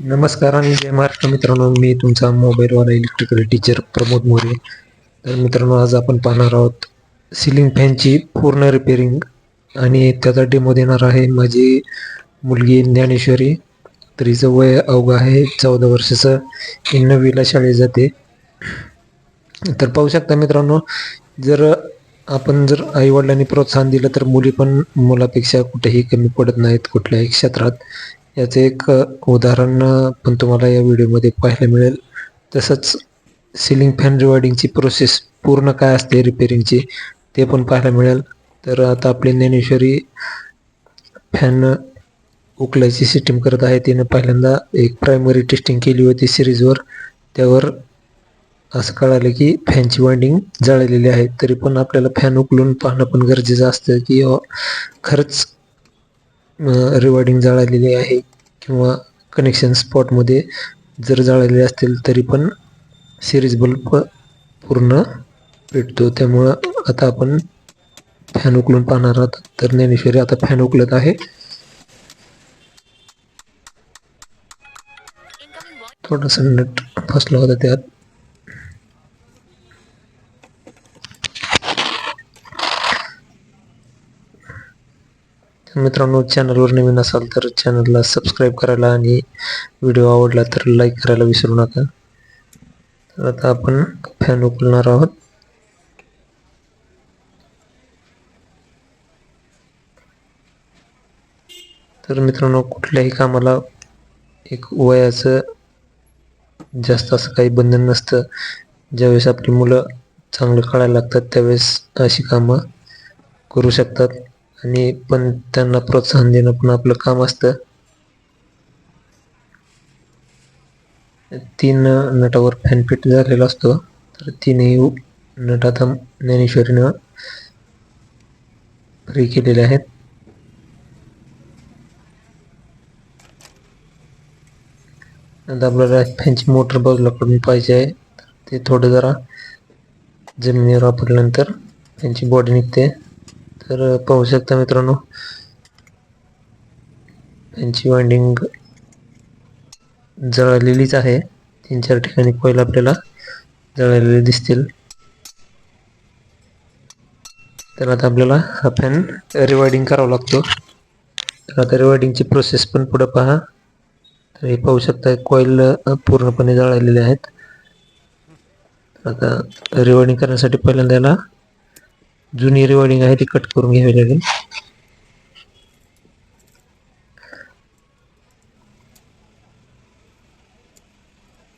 नमस्कार आणि जय महाराष्ट्र. मित्रांनो मी तुमचा मोबाईलवाला इलेक्ट्रिकल टीचर प्रमोद मोरे. तर मित्रांनो आज आपण पाहणार आहोत सिलिंग फॅनची पूर्ण रिपेअरिंग आणि त्याचा डेमो देणार आहे माझी मुलगी ज्ञानेश्वरी. तर हिचं वय अवघं आहे चौदा वर्षाचं. ही नववीला शाळेत जाते. तर पाहू शकता मित्रांनो जर आपण जर आईवडिलांनी प्रोत्साहन दिलं तर मुली पण मुलापेक्षा कुठेही कमी पडत नाहीत कुठल्याही क्षेत्रात. याचे एक उदाहरण पण तुम्हाला या व्हिडिओमध्ये पाहायला मिळेल. तसंच सिलिंग फॅन रिवॉर्डिंगची प्रोसेस पूर्ण काय असते रिपेरिंगची ते पण पाहायला मिळेल. तर आता आपली ज्ञानेश्वरी फॅन उकलायची सिस्टीम करत आहे. तिनं पहिल्यांदा एक प्रायमरी टेस्टिंग केली होती सिरीजवर त्यावर असं कळालं की फॅनची वाइंडिंग जळलेली आहे. तरी पण आपल्याला फॅन उकलून पाहणं पण गरजेचं असतं की खरंच रिवॉर्डिंग जळालेली आहे किंवा कनेक्शन स्पॉटमध्ये जर जळालेले असतील तरी पण सिरीज बल्ब पूर्ण पेटतो. त्यामुळं आता आपण फॅन उकलून पाहणार आहोत. तर ज्ञानेश्वरी आता फॅन उकलत आहे. थोडासा नट फसला होता त्यात. मित्रांनो चॅनलवर नवीन असाल तर चॅनलला सबस्क्राईब करायला आणि व्हिडिओ आवडला तर लाईक करायला विसरू नका. तर आता आपण फॅन उकलणार आहोत. तर मित्रांनो कुठल्याही कामाला एक वयाचं जास्त असं काही बंधन नसतं. ज्यावेळेस आपली मुलं चांगलं कळायला लागतात त्यावेळेस अशी कामं करू शकतात. आणि पण त्यांना प्रोत्साहन देणं पण आपलं काम असतं. तीन नटावर फॅन फिट झालेला असतो. तर तीनही नट आता ज्ञानेश्वरीनं फ्री केलेले आहेत. आपल्याला फॅनची मोटर बाजूलाकडून पाहिजे आहे. ते थोडं जरा जमिनीवर वापरल्यानंतर त्यांची बॉडी निघते. तर पाहू शकता मित्रांनो. त्यांची वाइंडिंग जळालेलीच आहे. तीन चार ठिकाणी कोईल आपल्याला. जळालेले दिसतील. तर आता आपल्याला हा फॅन रिवायडिंग करावा लागतो. तर आता रिवायडिंगची प्रोसेस पण पुढं पहा. तर हे पाहू शकता कॉईल पूर्णपणे जळालेले आहेत. आता रिवायडिंग करण्यासाठी पहिल्यांदा याला जुनी रिवॉर्डिंग आहे ती कट करून घ्यावी लागेल.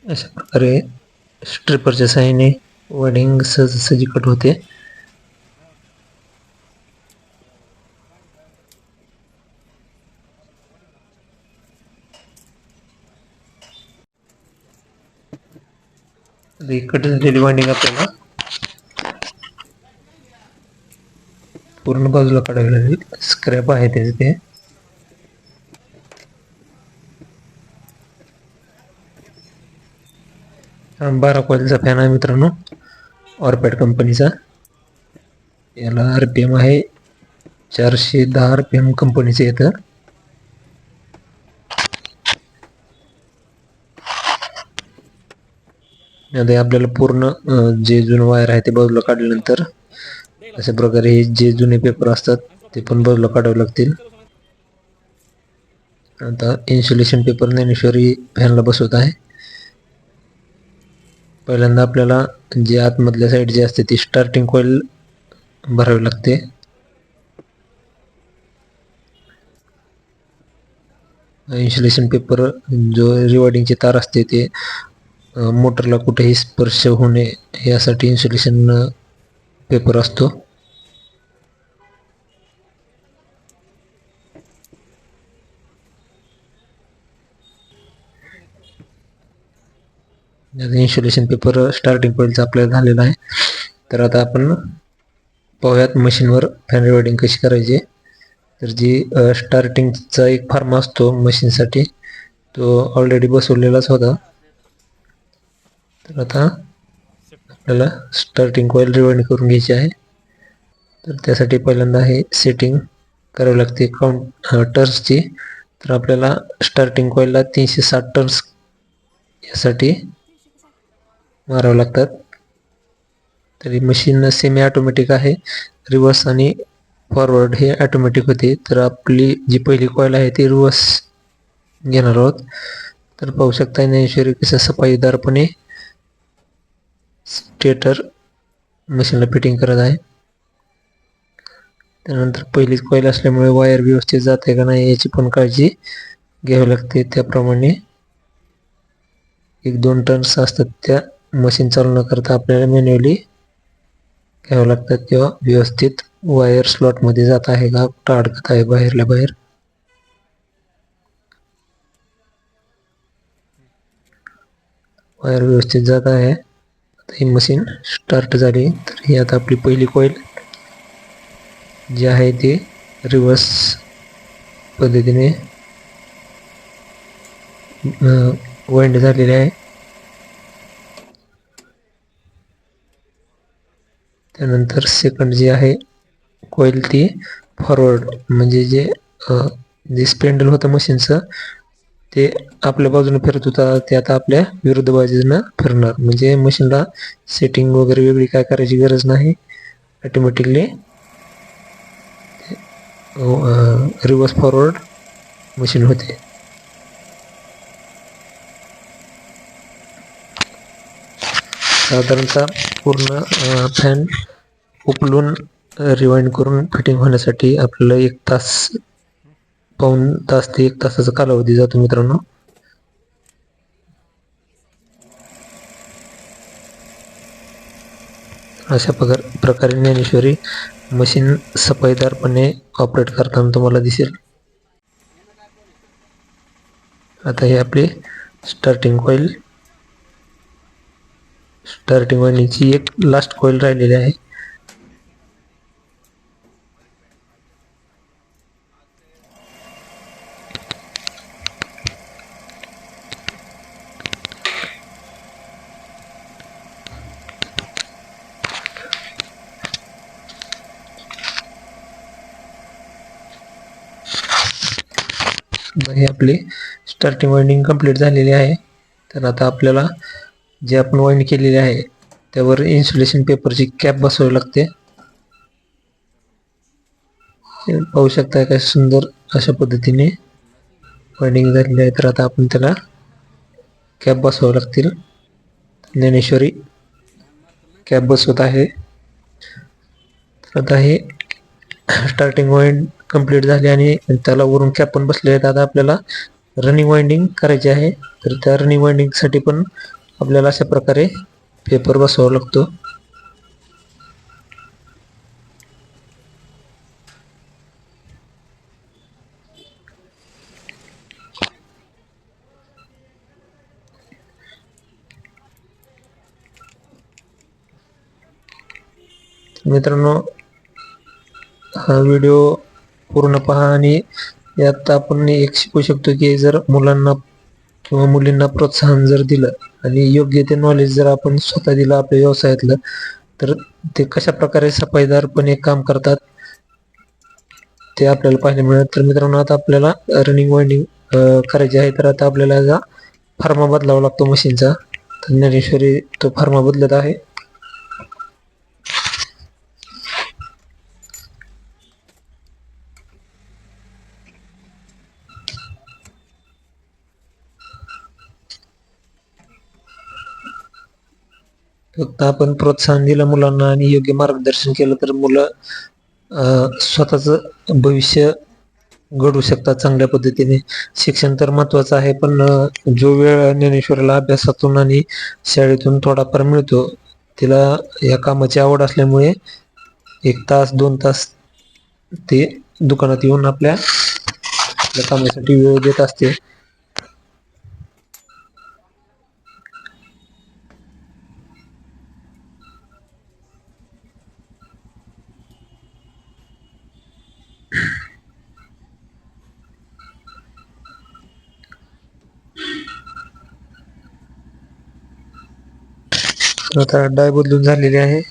अशा प्रकारे स्ट्रिपरच्या साहाय्याने वायडिंग सहजासहजी कट होते. कट झालेली वाइंडिंग आपल्याला पूर्ण बाजूला काढावी लागेल स्क्रॅप आहे त्याचे ते. बारा कॉईलचा फॅन आहे मित्रांनो. ऑरपॅट कंपनीचा याला आर पी एम आहे. चारशे दहा आर पी एम कंपनीचं येतं. आता आपल्याला पूर्ण जे जुनं वायर आहे ते बाजूला काढल्यानंतर अशा प्रकारे हे जे जुने पेपर असतात ते पण बाजूला काढावे लागतील. आता इन्सुलेशन पेपर ज्ञानेश्वरी फॅनला बसवत आहे. पहिल्यांदा आपल्याला जे आतमधल्या साईड जे असते ती स्टार्टिंग कॉईल भरावी लागते. इन्सुलेशन पेपर जो रिवॉर्डिंगचे तार असते ते मोटरला कुठेही स्पर्श होणे यासाठी इन्सुलेशन पेपर असतो. इन्सुलेशन पेपर स्टार्टिंग पॉईंटचा आपल्याला झालेला आहे. तर आता आपण पाहूयात मशीनवर फॅन रिवॉर्डिंग कशी करायची. तर जी स्टार्टिंगचा एक फार्म असतो मशीनसाठी तो ऑलरेडी बसवलेलाच होता. तर आता आपल्याला स्टार्टिंग कॉईल रिवाइंड करून घ्यायची आहे. तर त्यासाठी पहिल्यांदा हे सेटिंग करावी लागते काउंट टर्सची तर आपल्याला स्टार्टिंग कॉईलला तीनशे साठ टर्न्स यासाठी मारावं लागतात. तरी मशीन सेमी ऑटोमॅटिक आहे. रिवर्स आणि फॉरवर्ड हे ऑटोमॅटिक होते. तर आपली जी पहिली कॉईल आहे ती रिवर्स घेणार आहोत. तर पाहू शकता ज्ञानेश्वरी कसं सफाईदारपणे स्टेटर मशीनला फिटिंग करत आहे. त्यानंतर पहिलीच कॉईल असल्यामुळे वायर व्यवस्थित जाते का नाही याची पण काळजी घ्यावी लागते. त्याप्रमाणे एक दोन टर्न्स असतात त्या मशीन चालू न करता आपल्याला मॅन्युअली घ्यावं लागतात किंवा व्यवस्थित वायर स्लॉटमध्ये जात आहे का कुठं अडकत आहे बाहेरल्या बाहेर. वायर व्यवस्थित जात आहे. आता ही मशीन स्टार्ट झाली. तर ही आता आपली पहिली जी आहे ती रिवर्स पद्धतीने वाइंड झालेली आहे. त्यानंतर सेकंड जी आहे कॉईल ती फॉरवर्ड म्हणजे जे जे स्पेंडल होतं मशीनचं ते आपल्या बाजूने फिरत होता ते आता आपल्या विरुद्ध बाजूनं फिरणार. म्हणजे मशीनला सेटिंग वगैरे वेगळी काय करायची गरज नाही. ऑटोमॅटिकली रिवर्स फॉरवर्ड मशीन होते. साधारणतः पूर्ण फॅन उपलून रिवाइंड करून फिटिंग होण्यासाठी आपल्याला एक तास पाऊन तास ते एक तासाचा कालावधी जातो मित्रांनो. अशा प्रकार प्रकारे ज्ञानेश्वरी मशीन सफाईदारपणे ऑपरेट करताना तुम्हाला दिसेल. आता हे आपली स्टार्टिंग कॉईल स्टार्टिंग ची एक लास्ट कॉईल राहिलेली आहे. हे आपली स्टार्टिंग वाइंडिंग कंप्लीट झालेली आहे. तर आता आपल्याला जे आपण वाईंड केलेले आहे त्यावर इन्सुलेशन पेपरची कॅप बसवावी लागते. पाहू शकता काय सुंदर अशा पद्धतीने वाइंडिंग झालेली आहे. तर आता आपण त्याला कॅप बसवावे लागतील. ज्ञानेश्वरी कॅप बसवत आहे. आता हे स्टार्टिंग वाइंड कंप्लीट झाली आणि त्याला वरून कॅप पण बसले आहेत. आता आपल्याला रनिंग वाइंडिंग करायची आहे. तर त्या रनिंग वाइंडिंगसाठी पण आपल्याला अशा प्रकारे पेपर बसवावा लागतो. मित्रांनो हा व्हिडिओ पूर्ण पहा आणि यात आपण एक शिकू शकतो की जर मुलांना किंवा मुलींना प्रोत्साहन जर दिलं आणि योग्य ते नॉलेज जर आपण स्वतः दिलं आपल्या व्यवसायातलं तर ते कशा प्रकारे सफाईदारपणे काम करतात ते आपल्याला पाहायला मिळेल. तर मित्रांनो आता आपल्याला रनिंग वाइंडिंग करायची आहे तर आता आपल्याला फार्मा बदलावा लागतो मशीनचा तर ज्ञानेश्वरी तो फार्मा बदलत आहे. फक्त आपण प्रोत्साहन दिलं मुलांना आणि योग्य मार्गदर्शन केलं तर मुलं स्वतःचं भविष्य घडवू शकतात चांगल्या पद्धतीने. शिक्षण तर महत्त्वाचं आहे पण जो वेळ ज्ञानेश्वराला अभ्यासातून आणि शाळेतून थोडाफार मिळतो तिला या कामाची आवड असल्यामुळे एक तास दोन तास ते दुकानात येऊन आपल्या आपल्या कामासाठी वेळ देत असते. आता डाय बदलून झालेली आहे.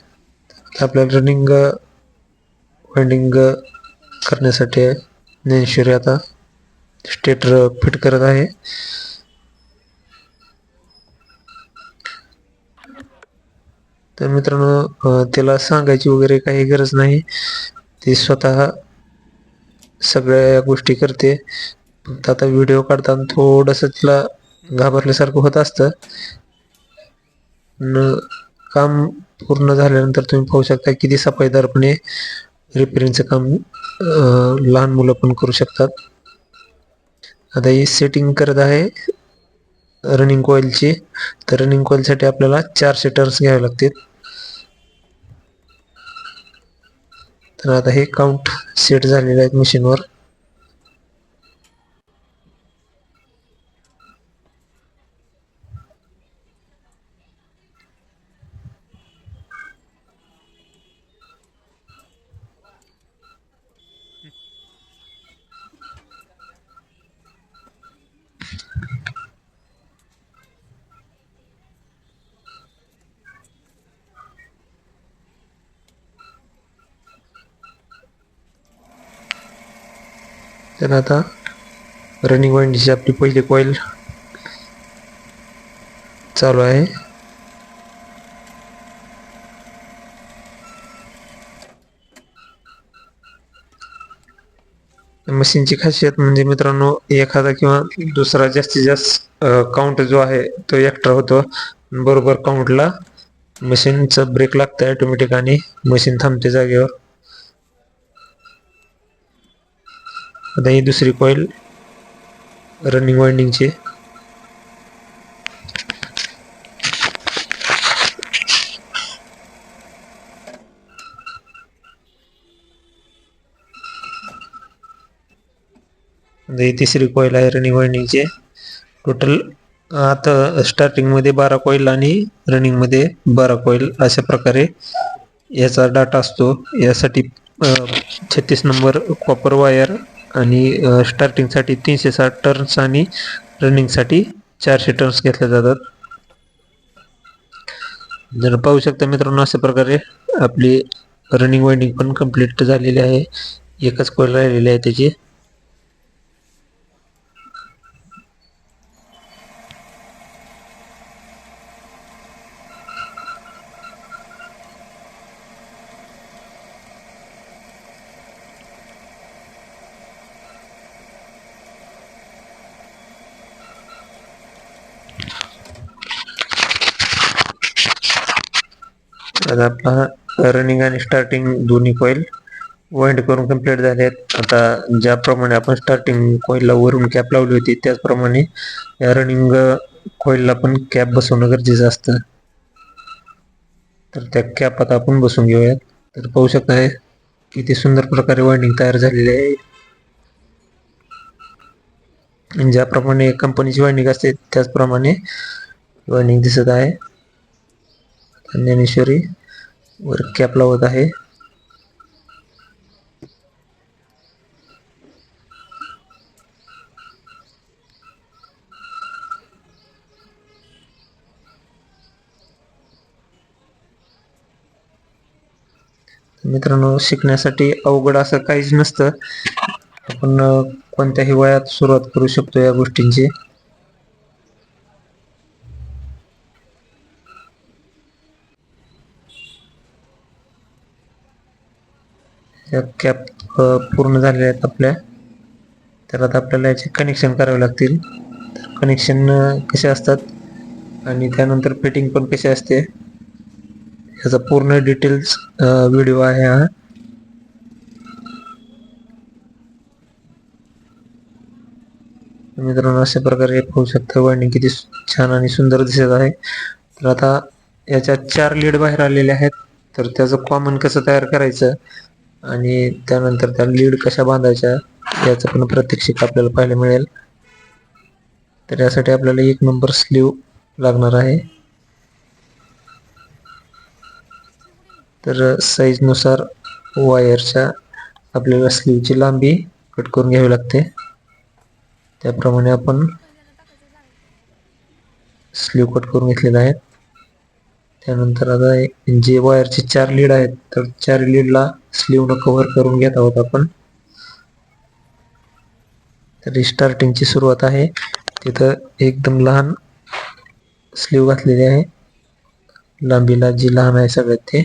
आपल्याला रनिंग वाइंडिंग करण्यासाठी ज्ञानेश्वरी आता स्टेटर फिट करत आहे. तर मित्रांनो त्याला सांगायची वगैरे काही गरज नाही. ती स्वतः सगळ्या गोष्टी करते. फक्त आता व्हिडिओ काढताना थोडंसं तिला घाबरल्यासारखं होत असतं. न काम पूर्ण झाल्यानंतर तुम्ही पाहू शकता किती सफाईदारपणे रिपेरिंगचं काम लहान मुलं पण करू शकतात. आता ही सेटिंग करत आहे रनिंग कॉईलची तर रनिंग कॉईलसाठी आपल्याला चारशे टर्न्स घ्यावे लागतील. तर आता हे काउंट सेट झालेले आहेत मशीनवर तर आता रनिंग वाइंडची आपली पहिली कॉईल चालू आहे. मशीनची खासियत म्हणजे मित्रांनो एखादा किंवा दुसरा जास्तीत जास्त काउंट जो आहे तो एक्स्ट्रा होतो. बरोबर काउंटला मशीनचं ब्रेक लागतं ऑटोमॅटिक आणि मशीन थांबते जागेवर. आता ही दुसरी कॉईल रनिंग वाइंडिंगची ही तिसरी कॉईल आहे रनिंग वाइंडिंगची टोटल आता स्टार्टिंगमध्ये बारा कॉईल आणि रनिंगमध्ये बारा कॉईल अशा प्रकारे याचा डाटा असतो. यासाठी छत्तीस नंबर कॉपर वायर आणि स्टार्टिंगसाठी तीनशे साठ टर्न्स आणि रनिंगसाठी चारशे टर्न्स घेतल्या जातात. जर पाहू शकता मित्रांनो अशा प्रकारे आपली रनिंग वाइंडिंग पण कंप्लीट झालेली आहे. एकच कॉईल राहिलेली आहे त्याची. आता आपला रनिंग आणि स्टार्टिंग दोन्ही कॉईल वाइंड करून कंप्लीट झाले आहेत. आता ज्याप्रमाणे आपण स्टार्टिंग कॉईलला वरून कॅप लावली होती त्याचप्रमाणे या रनिंग कॉईलला पण कॅप बसवणं गरजेचं असतं. तर त्या कॅप आता आपण बसून घेऊयात. तर पाहू शकताय आहे किती सुंदर प्रकारे वाइंडिंग तयार झालेली आहे. ज्याप्रमाणे कंपनीची वाइंडिंग असते त्याचप्रमाणे वाइंडिंग दिसत आहे. ज्ञानेश्वरी वर कॅप लावत आहे. मित्रांनो शिकण्यासाठी अवघड असं काहीच नसतं. आपण कोणत्याही वयात सुरुवात करू शकतो या गोष्टींची. या कॅप पूर्ण झालेल्या आहेत आपल्या. तर आता आपल्याला याचे कनेक्शन करावे लागतील. तर कनेक्शन कसे असतात? आणि त्यानंतर फिटिंग पण कशी असते? याचा पूर्ण डिटेल्स व्हिडिओ आहे हा. मित्रांनो अशा प्रकारे पाहू शकता वायंडिंग किती छान आणि सुंदर दिसत आहे. तर आता याच्यात चार लीड बाहेर आलेल्या आहेत. तर त्याचं कॉमन कसं तयार करायचं? आणि त्यानंतर त्या लीड कशा बांधायच्या याचं पण प्रात्यक्षिक आपल्याला पाहायला मिळेल. तर यासाठी आपल्याला एक नंबर स्लीव लागणार आहे. तर साईजनुसार वायरच्या आपल्याला स्लीवची लांबी कट करून घ्यावी लागते. त्याप्रमाणे आपण स्लीव कट करून घेतलेला आहेत त्यानंतर आता जे वायरचे चार लीड आहेत तर चार लीडला स्लीवनं कव्हर करून घेत आहोत आपण. तर स्टार्टिंगची सुरुवात आहे. तिथं एकदम लहान स्लीव घातलेली आहे. लांबीला जी लहान आहे सगळ्यात ते.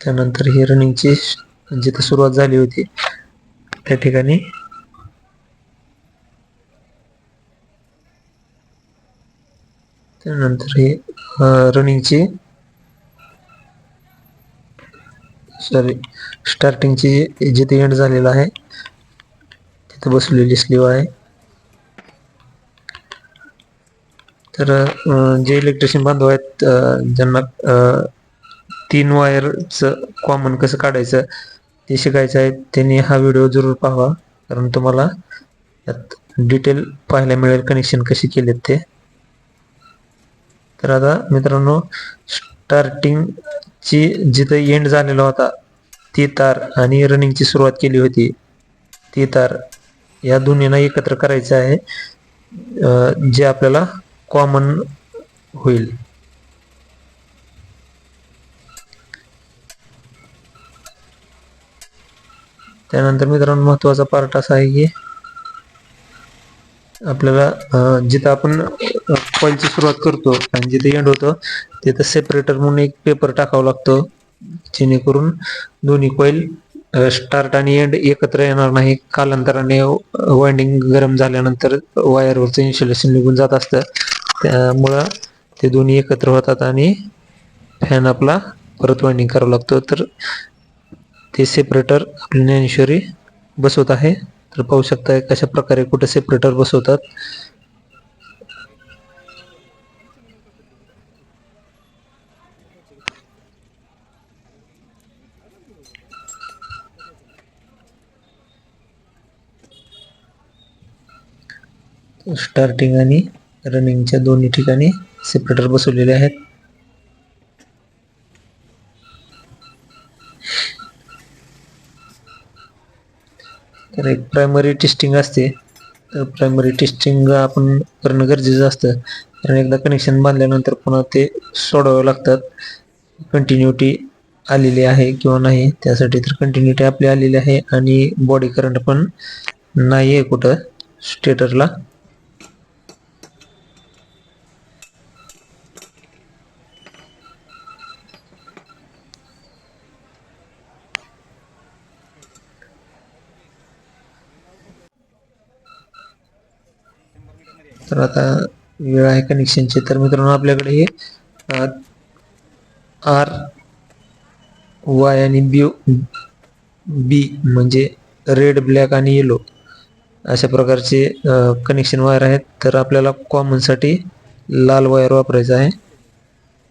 त्यानंतर ही रनिंगची जिथं सुरुवात झाली होती त्या ठिकाणी त्यानंतर ही रनिंगची सॉरी स्टार्टिंगची जिथे एंड झालेलं आहे तिथे बसलेली स्लीव आहे. तर जे इलेक्ट्रिशियन बांधव आहेत ज्यांना तीन वायरचं कॉमन कसं काढायचं ते शिकायचं आहे त्यांनी हा व्हिडिओ जरूर पाहावा. कारण तुम्हाला यात डिटेल पाहायला मिळेल कनेक्शन कसे केलेत ते. तर आता मित्रांनो स्टार्टिंगची जिथे एंड झालेला होता ती तार आणि रनिंगची सुरुवात केली होती. ती तार या दोन्हींना एकत्र करायचं आहे. जे आपल्याला कॉमन होईल. त्यानंतर मित्रांनो महत्त्वाचा पार्ट असा आहे की आपल्याला जिथं आपण कॉईलची सुरुवात करतो आणि जिथे एंड होतं तिथं सेपरेटर म्हणून एक पेपर टाकावा लागतो. जेणेकरून दोन्ही कॉईल स्टार्ट आणि एंड एकत्र येणार नाही. कालांतराने वाइंडिंग गरम झाल्यानंतर वायरवरचं इन्सुलेशन निघून जात असतं. त्यामुळं ते दोन्ही एकत्र होतात आणि फॅन आपला परत वाइंडिंग करावं लागतो. तर ते सेपरेटर आपल्या ज्ञानेश्वरी बसवत आहे. तर पाहू शकता कशा प्रकारे कुठे सेपरेटर बसवतात. स्टार्टिंग आणि रनिंगच्या दोन्ही ठिकाणी सेपरेटर बसवलेले आहेत. तर एक प्रायमरी टेस्टिंग असते. तर प्रायमरी टेस्टिंग आपण करणं गरजेचं असतं. कारण एकदा कनेक्शन बांधल्यानंतर पुन्हा ते सोडावं लागतात. कंटिन्युटी आलेली आहे किंवा नाही त्यासाठी तर कंटिन्युटी आपली आलेली आहे आणि बॉडी करंट पण नाही आहे कुठं स्टेटरला तर आता वेळ आहे कनेक्शनची तर मित्रांनो आपल्याकडे हे आर वाय आणि बी बी म्हणजे रेड ब्लॅक आणि येलो अशा प्रकारचे कनेक्शन वायर आहेत. तर आपल्याला कॉमनसाठी लाल वायर वापरायचं आहे.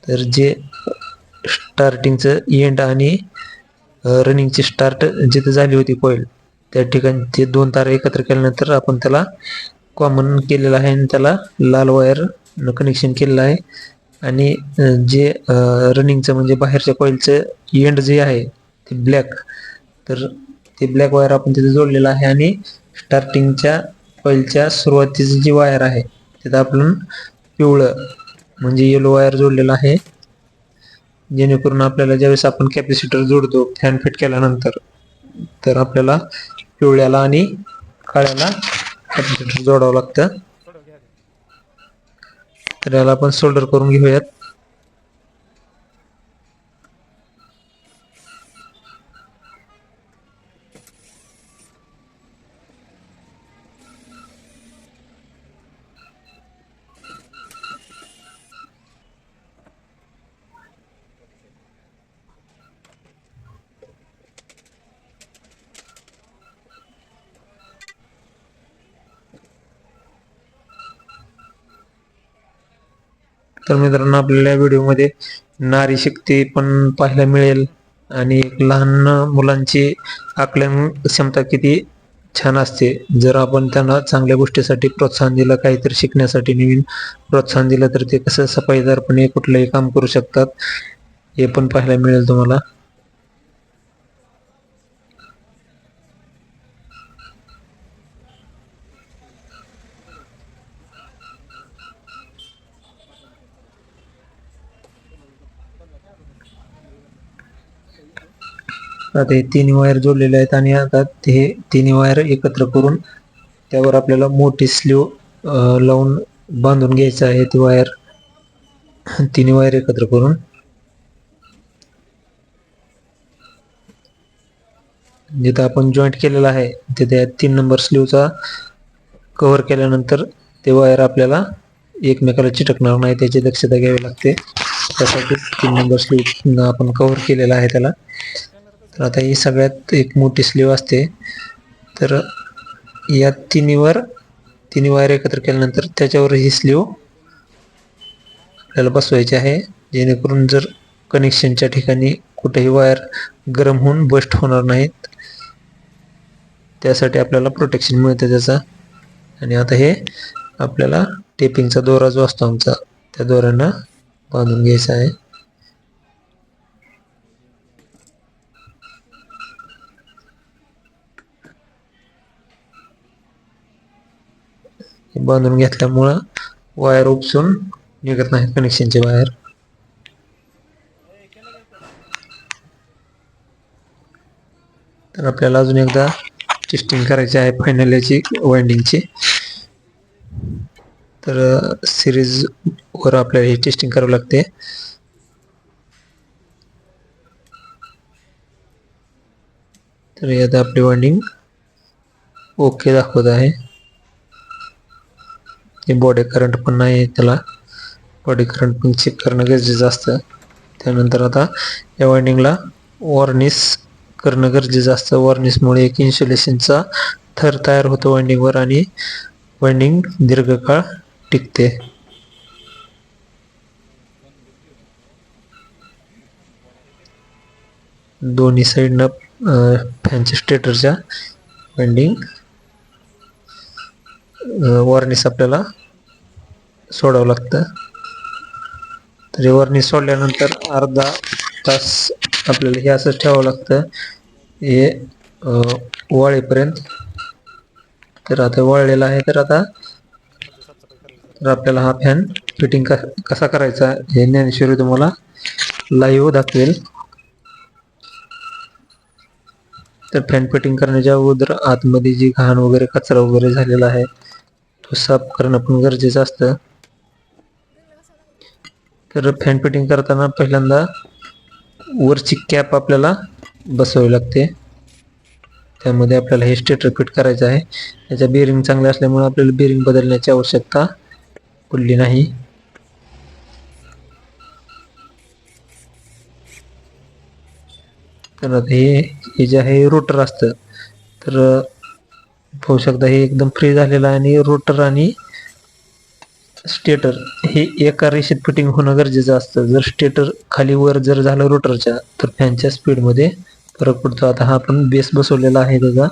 तर जे स्टार्टिंगचं एंड आणि रनिंगची स्टार्ट जिथे झाली होती कॉईल त्या ठिकाणी ते दोन तारा एकत्र केल्यानंतर आपण त्याला कॉमन केलेलं आहे आणि त्याला लाल वायर कनेक्शन केलेलं आहे. आणि जे रनिंगचं म्हणजे बाहेरच्या कॉईलचं एंड जे आहे ते ब्लॅक तर ते ब्लॅक वायर आपण तिथे जोडलेलं आहे आणि स्टार्टिंगच्या कॉईलच्या सुरुवातीची जी वायर आहे तिथं आपण पिवळं म्हणजे येलो वायर जोडलेलं आहे. जेणेकरून आपल्याला ज्यावेळेस आपण कॅपॅसिटर जोडतो फॅन फिट केल्यानंतर तर आपल्याला पिवळ्याला आणि काळ्याला कॅपॅसिटर जोडावं लागतं. तर याला आपण सोल्डर करून घेऊयात. तर मित्रांनो आपल्याला या व्हिडिओमध्ये नारी शक्ती पण पाहायला मिळेल आणि एक लहान मुलांची आकलन क्षमता किती छान असते. जर आपण त्यांना चांगल्या गोष्टीसाठी प्रोत्साहन दिलं काहीतरी शिकण्यासाठी नवीन प्रोत्साहन दिलं तर ते कसं सफाईदारपणे कुठलंही काम करू शकतात हे पण पाहायला मिळेल तुम्हाला. आता हे तिन्ही वायर जोडलेले आहेत आणि आता हे तिन्ही वायर एकत्र करून त्यावर आपल्याला मोठी स्लीव लावून बांधून घ्यायचं आहे ती वायर. तिन्ही वायर एकत्र करून. जिथं आपण जॉईंट केलेला आहे तिथे तीन नंबर स्लीवचा कव्हर केल्यानंतर ते वायर आपल्याला एकमेकाला चिटकणार नाही त्याची दक्षता घ्यावी लागते. त्यासाठी तीन नंबर स्लीव आपण कव्हर केलेला आहे त्याला. तर आता ही सगळ्यात एक मोठी स्लीव असते. तर या तिन्हीवर तिन्ही वायर एकत्र केल्यानंतर त्याच्यावर ही स्लीव आपल्याला बसवायची आहे. जेणेकरून जर कनेक्शनच्या ठिकाणी कुठेही वायर गरम होऊन बस्ट होणार नाहीत त्यासाठी आपल्याला प्रोटेक्शन मिळतं त्याचा. आणि आता हे आपल्याला टेपिंगचा दोरा जो असतो आमचा त्या दोऱ्यांना बांधून घ्यायचा आहे. बांधून घेतल्यामुळं वायर उपसून निघत नाही कनेक्शनचे वायर तर आपल्याला अजून एकदा टेस्टिंग करायची आहे फायनल याची वाइंडिंगची तर सिरीज वर आपल्याला ही टेस्टिंग करावी लागते. तर यात आपली वाइंडिंग ओके दाखवत आहे. बॉडी करंट पण नाही त्याला बॉडी करंट पण चेक करणं गरजेचं असतं. त्यानंतर आता या वायंडिंगला वॉर्निस करणं गरजेचं असतं. वॉर्निसमुळे एक इन्सुलेशनचा थर तयार होतो वाइंडिंगवर आणि वाइंडिंग दीर्घकाळ टिकते. दोन्ही साईडनं फॅनच्या स्टेटरच्या वाइंडिंग वॉर्निस आपल्याला सोडावं लागतं. तर हे वॉर्निस सोडल्यानंतर अर्धा तास आपल्याला हे असंच ठेवावं लागतं. हे वाळेपर्यंत तर आता वळलेला आहे तर आता तर आपल्याला हा फॅन फिटिंग कसा करायचा हे ज्ञानेश्वरी तुम्हाला लाईव्ह दाखवेल. तर फॅन फिटिंग करण्याच्या अगोदर आतमध्ये जी घाण वगैरे कचरा वगैरे झालेला आहे तो साफ करणं पण गरजेचं असतं. तर फॅन फिटिंग करताना पहिल्यांदा वरची कॅप आपल्याला बसवावी लागते. त्यामध्ये आपल्याला हे स्टेटर फिट करायचं आहे. त्याच्या बेरिंग चांगले असल्यामुळे आपल्याला बेरिंग बदलण्याची आवश्यकता पडली नाही. तर हे हे जे आहे रोटर असतं. तर पाहू शकता हे एकदम फ्री झालेलं आहे आणि रोटर आणि स्टेटर हे एका रेषेत फिटिंग होणं गरजेचं असतं. जर स्टेटर खाली वर जर झालं रोटरच्या तर फॅनच्या स्पीडमध्ये फरक पडतो. आता हा आपण बेस बसवलेला आहे त्याचा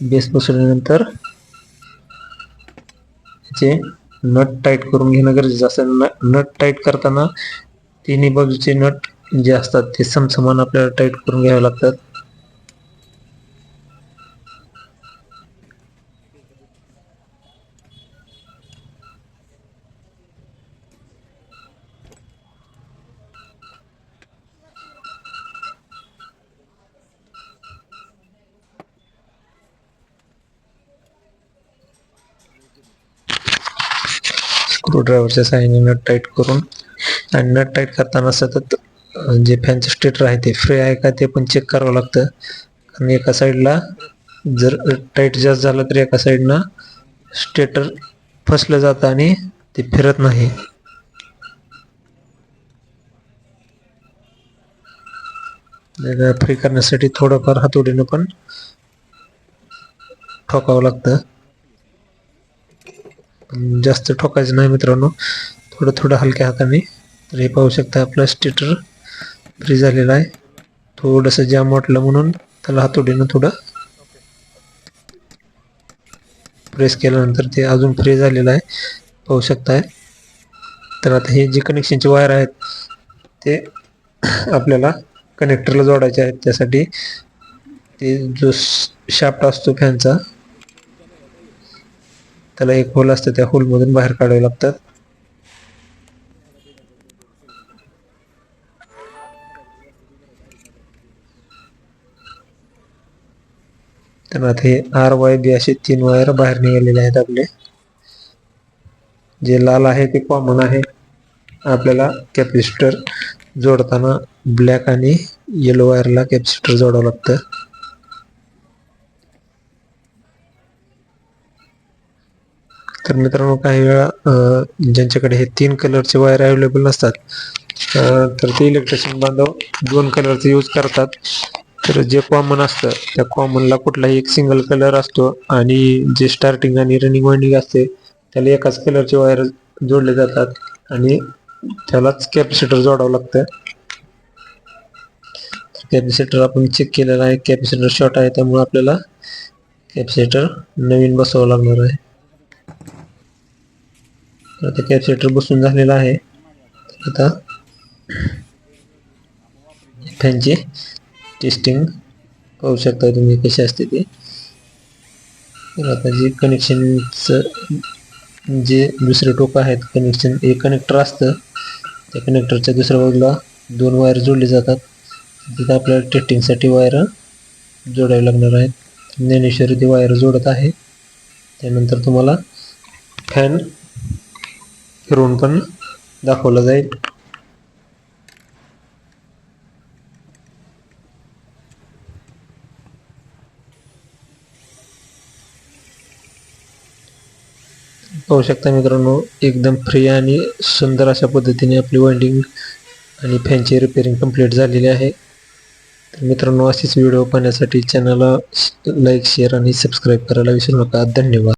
बेस बसवल्यानंतर त्याचे नट टाईट करून घेणं गरजेचं असतं. नट टाईट करताना तिन्ही बाजूचे नट जे असतात ते समसमान आपल्याला टाईट करून घ्यावे लागतात. स्क्रूड्रायव्हरच्या साहाय्याने नट टाईट करून आणि नट टाईट करताना सतत जे फॅनचं स्टेटर आहे ते फ्री आहे का ते पण चेक करावं लागतं. कारण एका साईडला जर टाईट जास्त झालं तर एका साईडनं स्टेटर फसलं जातं आणि ते फिरत नाही. फ्री करण्यासाठी थोडंफार हातोडीनं पण ठोकावं लागतं. जास्त ठोकायचं नाही मित्रांनो. थोडं थोडं हलक्या हाताने. तर हे पाहू शकता आपलं स्टेटर फ्री झालेला आहे. थोडंसं जाम वाटलं म्हणून त्याला हातोडीनं थोडं प्रेस केल्यानंतर ते अजून फ्री झालेलं आहे. पाहू शकताय. तर आता हे जे कनेक्शनचे वायर आहेत ते आपल्याला कनेक्टरला जोडायचे आहेत. त्यासाठी ते जो शाफ्ट असतो फॅनचा त्याला एक होल असतं त्या होलमधून बाहेर काढावे लागतात. त्यांना हे आर वाय बी असे तीन वायर बाहेर निघालेले आहेत आपले. जे लाल आहे ते कॉमन आहे. आपल्याला कॅपेसिटर जोडताना ब्लॅक आणि येलो वायरला कॅपेसिटर जोडावं लागतं. तर मित्रांनो काही वेळा ज्यांच्याकडे हे तीन कलरचे वायर अवेलेबल नसतात तर ते इलेक्ट्रिशियन बांधव दोन कलरचे यूज करतात. तर जे कॉमन असतं त्या कॉमनला कुठलाही एक सिंगल कलर असतो आणि जे स्टार्टिंग आणि रनिंग वाइंडिंग असते त्याला एकाच कलरचे वायर जोडले जातात आणि त्यालाच कॅपॅसिटर जोडावं लागतं. कॅपॅसिटर आपण चेक केलेला आहे. कॅपॅसिटर शॉर्ट आहे त्यामुळे आपल्याला कॅपॅसिटर नवीन बसवावं लागणार आहे. आता कॅपॅसिटर बसून झालेला आहे. आता फॅनची टेस्टिंग पाहू शकता तुम्ही कशी असते ते. तर आता जे कनेक्शनचं जे दुसरे टोक आहेत कनेक्शन एक कनेक्टर असतं. त्या कनेक्टरच्या दुसऱ्या बाजूला दोन वायर जोडले जातात. तिथं आपल्याला टेस्टिंगसाठी वायर जोडावे लागणार आहेत. ज्ञानेश्वरी ती वायर जोडत आहे. त्यानंतर तुम्हाला फॅन फिरून पण दाखवला जाईल. पाहू शकता मित्रांनो एकदम फ्री आणि सुंदर अशा पद्धतीने आपली वाइंडिंग आणि फॅनची रिपेअरिंग कंप्लीट झालेली आहे. तर मित्रांनो असेच व्हिडिओ पाहण्यासाठी चॅनलला लाईक शेअर आणि सबस्क्राईब करायला विसरू नका. धन्यवाद.